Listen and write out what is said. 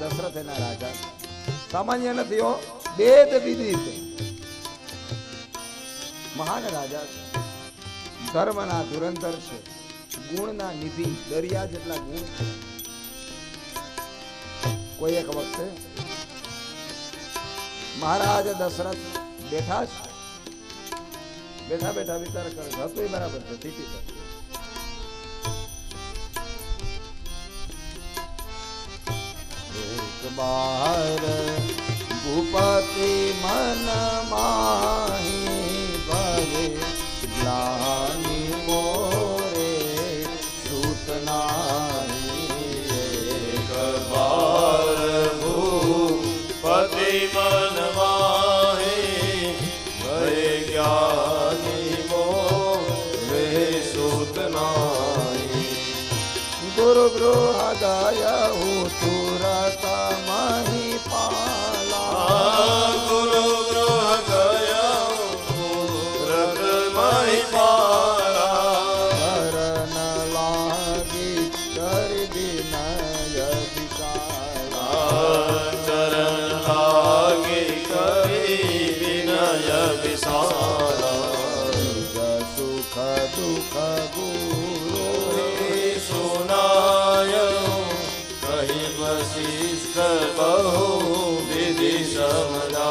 દશરથ એના રાજા. સામાન્ય નથી હો વિદિત મહાન રાજા. ધર્મના ધુરંધર છે. ગુણના નિધિ, દરિયા જેટલા ગુણ છે. કોઈ એક વખતે મહારાજ દશરથ બેઠા છે બેઠા બેઠા વિચાર કરે હતું બરાબર છે સ્થિતિ बाहर भूपति मन माही भरे ग्लानी मोरे सूतना बार भूपति मन माही भरे ज्ञानी मोरे सूतना गुरु गुरु गाया तू विनय विचारा चरण लागे विनय विसारा सुख दुख गुरु सुनाय कही वशिष्ठ बहु विधि समदा